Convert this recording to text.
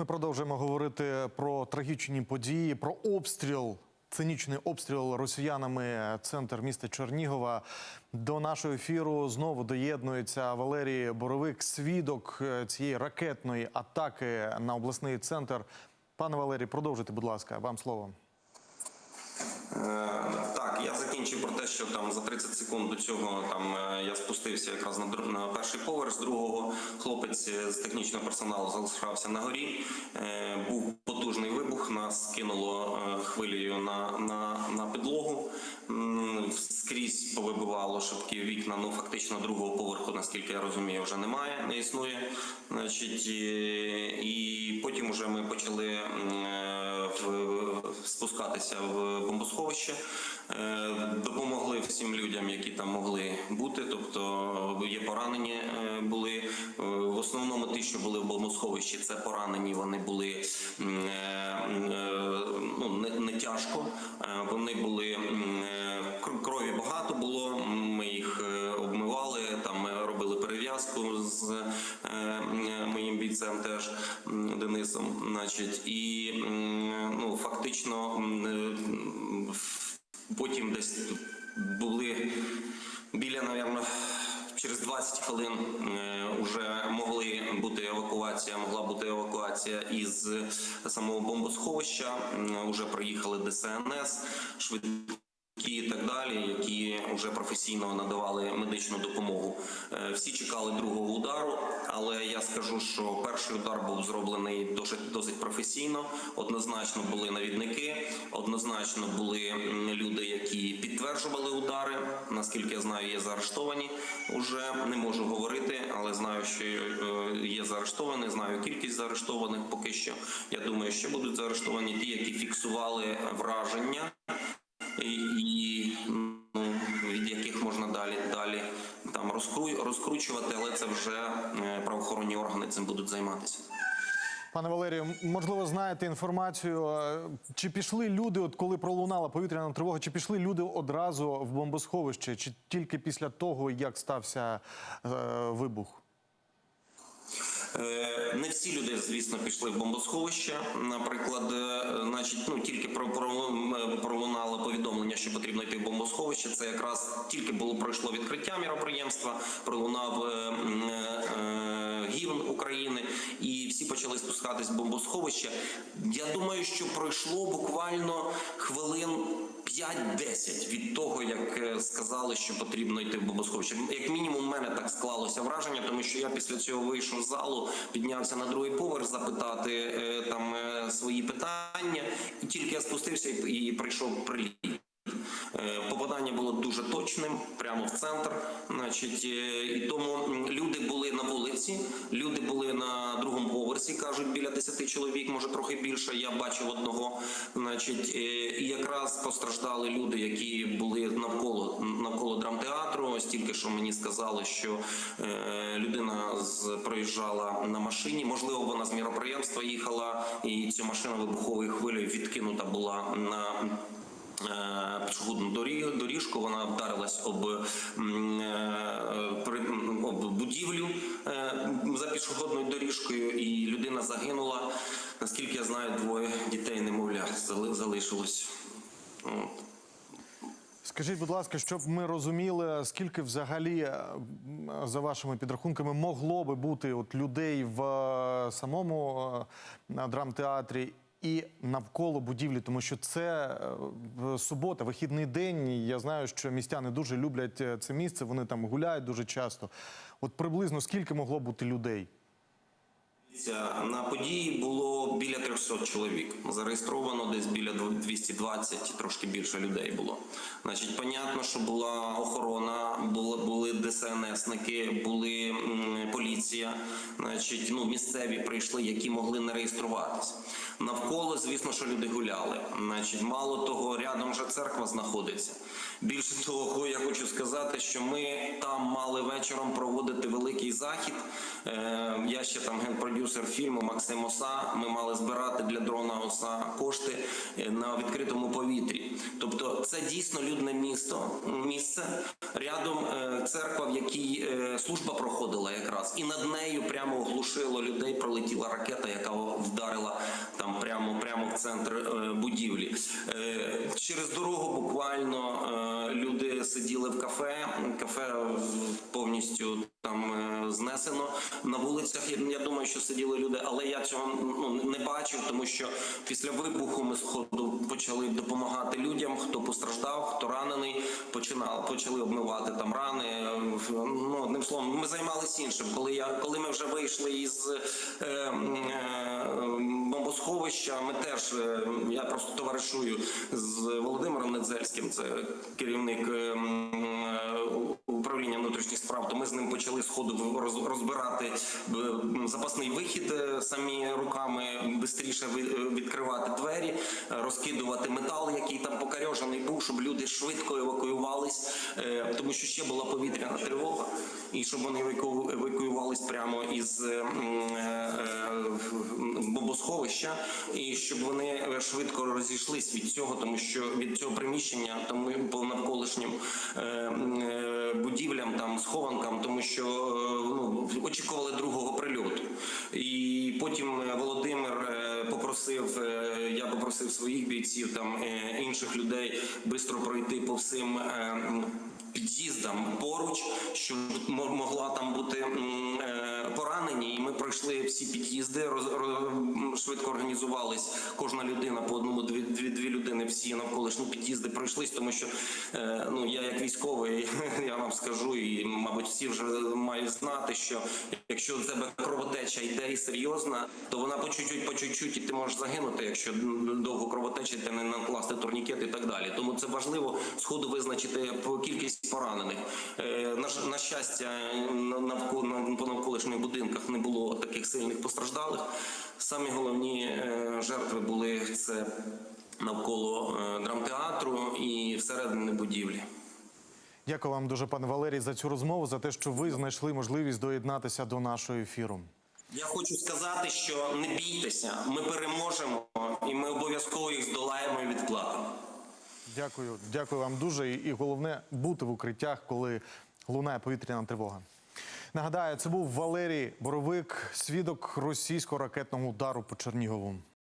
Ми продовжуємо говорити про трагічні події, про обстріл. Цинічний обстріл росіянами центр міста Чернігова. До нашого ефіру знову доєднується Валерій Боровик, свідок е, цієї ракетної атаки на обласний центр. Пане Валерій, продовжуйте, будь ласка, вам слово. Е, Так, я закінчив про те, що там за 30 секунд до цього там е, я спустився якраз на, на перший поверх з другого. Хлопець е, з технічного персоналу залишався на горі. Був потужний вибух. Нас кинуло хвилею на, на, на підлогу. Скрізь повибивало шибки вікна. Ну фактично другого поверху, наскільки я розумію, вже немає, не існує. Значить, і потім вже ми почали. Спускатися в бомбосховище. Е, Допомогли всім людям, які там могли бути. Тобто є поранені е, були. Е, В основному ті, що були в бомбосховищі, це поранені. Вони були ну, не, не тяжко. Вони були крові багато було. Ми їх обмивали, там робили перев'язку з бійцем теж Денисом. Значить, і ну фактично е, потім десь були біля, напевно, через 20 хвилин вже могли бути евакуація, могла бути евакуація із самого бомбосховища. М, Уже приїхали ДСНС, швидкі і так далі, які вже професійно надавали медичну допомогу. Е, Всі чекали другого удару, але я скажу, що перший удар був зроблений досить, досить професійно. Однозначно були навідники, однозначно були люди, які підтверджували удари. Наскільки я знаю, є заарештовані. Уже не можу говорити, але знаю, що е, є заарештовані. Знаю кількість заарештованих. Поки що я думаю, що будуть заарештовані ті, які фіксували враження і, ну, від яких можна далі далі там розкру, розкручувати, але це вже е, правоохоронні органи цим будуть займатися. Пане Валерію, можливо, знаєте інформацію, е, чи пішли люди, от коли пролунала повітряна тривога, чи пішли люди одразу в бомбосховище, чи тільки після того, як стався е, вибух? Е, Не всі люди, звісно, пішли в бомбосховище. Наприклад, е, значить, ну тільки про пролунало повідомлення, що потрібно йти в бомбосховище. Це якраз тільки було пройшло відкриття міроприємства, пролунав е, е, гімн України, і всі почали спускатись в бомбосховище. Я думаю, що пройшло буквально хвилин 5-10 від того, як е, сказали, що потрібно йти в бомбосховище. Як мінімум, в мене так склалося враження, тому що я після цього вийшов з залу, піднявся на другий поверх запитати е, там е, свої питання, і тільки я спустився і прийшов приліт. Е, Попадання було дуже точним, прямо в центр. Значить, е, і тому люди були на вулиці, люди були на другому поверсі, кажуть, біля 10 чоловік, може трохи більше. Я бачив одного. Значить, е, і якраз постраждали люди, які були навколо навколо драмтеатру. Ось тільки що мені сказали, що е, людина з проїжджала на машині. Можливо, вона з міроприємства їхала, і ця машина вибуховою хвилею відкинута була на. Е, пішохідну доріжку. Вона вдарилась об, е, об будівлю е, за пішохідною доріжкою, і людина загинула. Наскільки я знаю, двоє дітей немовля залишилось. Скажіть, будь ласка, щоб ми розуміли, скільки взагалі, е, за вашими підрахунками, могло би бути от людей в е, самому е, драмтеатрі і навколо будівлі, тому що це е, субота, вихідний день. Я знаю, що містяни дуже люблять е, це місце. Вони там гуляють дуже часто. От приблизно скільки могло бути людей? На події було біля 300 чоловік. Зареєстровано десь біля 220, трошки більше людей було. Значить, понятно, що була охорона, були, були ДСНСники, були поліція. Значить, ну місцеві прийшли, які могли не реєструватись. Навколо, звісно, що люди гуляли. Значить, мало того, рядом же церква знаходиться. Більше того, я хочу сказати, що ми там мали вечором проводити великий захід я ще там генпродюсер фільму Максим Оса. Ми мали збирати для дрона Оса кошти е, на відкритому повітрі. Тобто, це дійсно людне місто, місце рядом е, церква, в якій е, служба проходила якраз, і над нею прямо оглушило людей. Пролетіла ракета, яка вдарила там прямо прямо в центр будівлі. Через дорогу буквально люди сиділи в кафе. Кафе повністю там е, знесено на вулицях. Я- Я думаю, що сиділи люди, але я цього ну не бачив, тому що після вибуху ми сходу почали допомагати людям, хто постраждав, хто ранений. Починали почали обмивати там рани. Ну одним словом, ми займалися іншим. Коли я коли ми вже вийшли із е, е, бомбосховища, ми теж е, я просто товаришую з Володимиром Недзельським, це керівник е, е, внутрішніх справ. То ми з ним почали сходу роз- розбирати е, запасний вихід е, самі руками, швидше відкривати двері, е, розкидувати метал, який там покарьожений був, щоб люди швидко евакуювались, е, тому що ще була повітряна тривога, і щоб вони еваку- евакуювались прямо із е, е, е, бомбосховища, і щоб вони е, швидко розійшлись від цього, тому що від цього приміщення там ми по навколишнім е, е, будівлям, там схованкам, тому що е, ну, очікували другого попросив своїх бійців, там е, інших людей швидко пройти по всім. е, Під'їздам поруч, що мо- могла там бути е, поранені, і ми пройшли всі під'їзди, роз, роз- швидко організувались. Кожна людина по одному, дві, дві, дві людини всі навколишні під'їзди пройшлись, тому що ну я як військовий, я вам скажу, і мабуть, всі вже мають знати, що якщо в тебе кровотеча йде і серйозна, то вона по чуть-чуть, по чуть-чуть, і ти можеш загинути, якщо довго кровотеча, ти не накласти турнікет і так далі. Тому це важливо сходу визначити по кількість поранених. Е, На, щастя, по навколишніх будинках не було таких сильних постраждалих. Самі головні е, жертви були це навколо е, драмтеатру і всередині будівлі. Дякую вам дуже, пане Валерій, за цю розмову, за те, що ви знайшли можливість доєднатися до нашого ефіру. Я хочу сказати, що не бійтеся, ми переможемо і ми обов'язково їх здолаємо і відплатимо. Дякую, дякую вам дуже. І, головне бути в укриттях, коли лунає повітряна тривога. Нагадаю, це був Валерій Боровик, свідок російського ракетного удару по Чернігову.